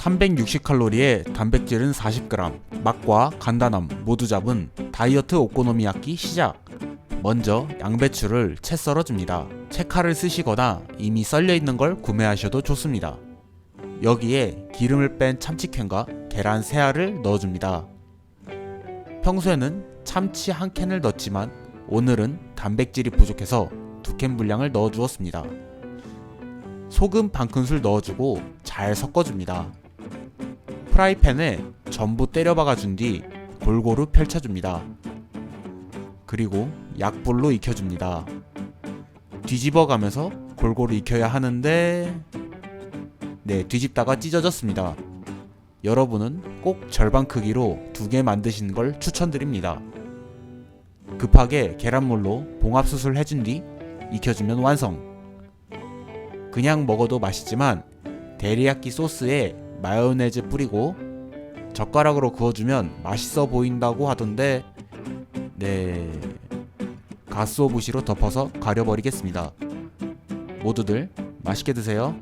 360칼로리에 단백질은 40g, 맛과 간단함 모두 잡은 다이어트 오코노미야끼 시작. 먼저 양배추를 채 썰어줍니다. 채칼을 쓰시거나 이미 썰려 있는 걸 구매하셔도 좋습니다. 여기에 기름을 뺀 참치캔과 계란 3알을 넣어줍니다. 평소에는 참치 한 캔을 넣지만 오늘은 단백질이 부족해서 두 캔 분량을 넣어주었습니다. 소금 반 큰술 넣어주고 잘 섞어줍니다. 프라이팬에 전부 때려박아 준 뒤 골고루 펼쳐줍니다. 그리고 약불로 익혀줍니다. 뒤집어 가면서 골고루 익혀야 하는데 네 뒤집다가 찢어졌습니다. 여러분은 꼭 절반 크기로 두 개 만드시는 걸 추천드립니다. 급하게 계란물로 봉합 수술 해준 뒤 익혀주면 완성. 그냥 먹어도 맛있지만 데리야끼 소스에 마요네즈 뿌리고 젓가락으로 그어주면 맛있어 보인다고 하던데 네 가스오부시로 덮어서 가려버리겠습니다. 모두들 맛있게 드세요.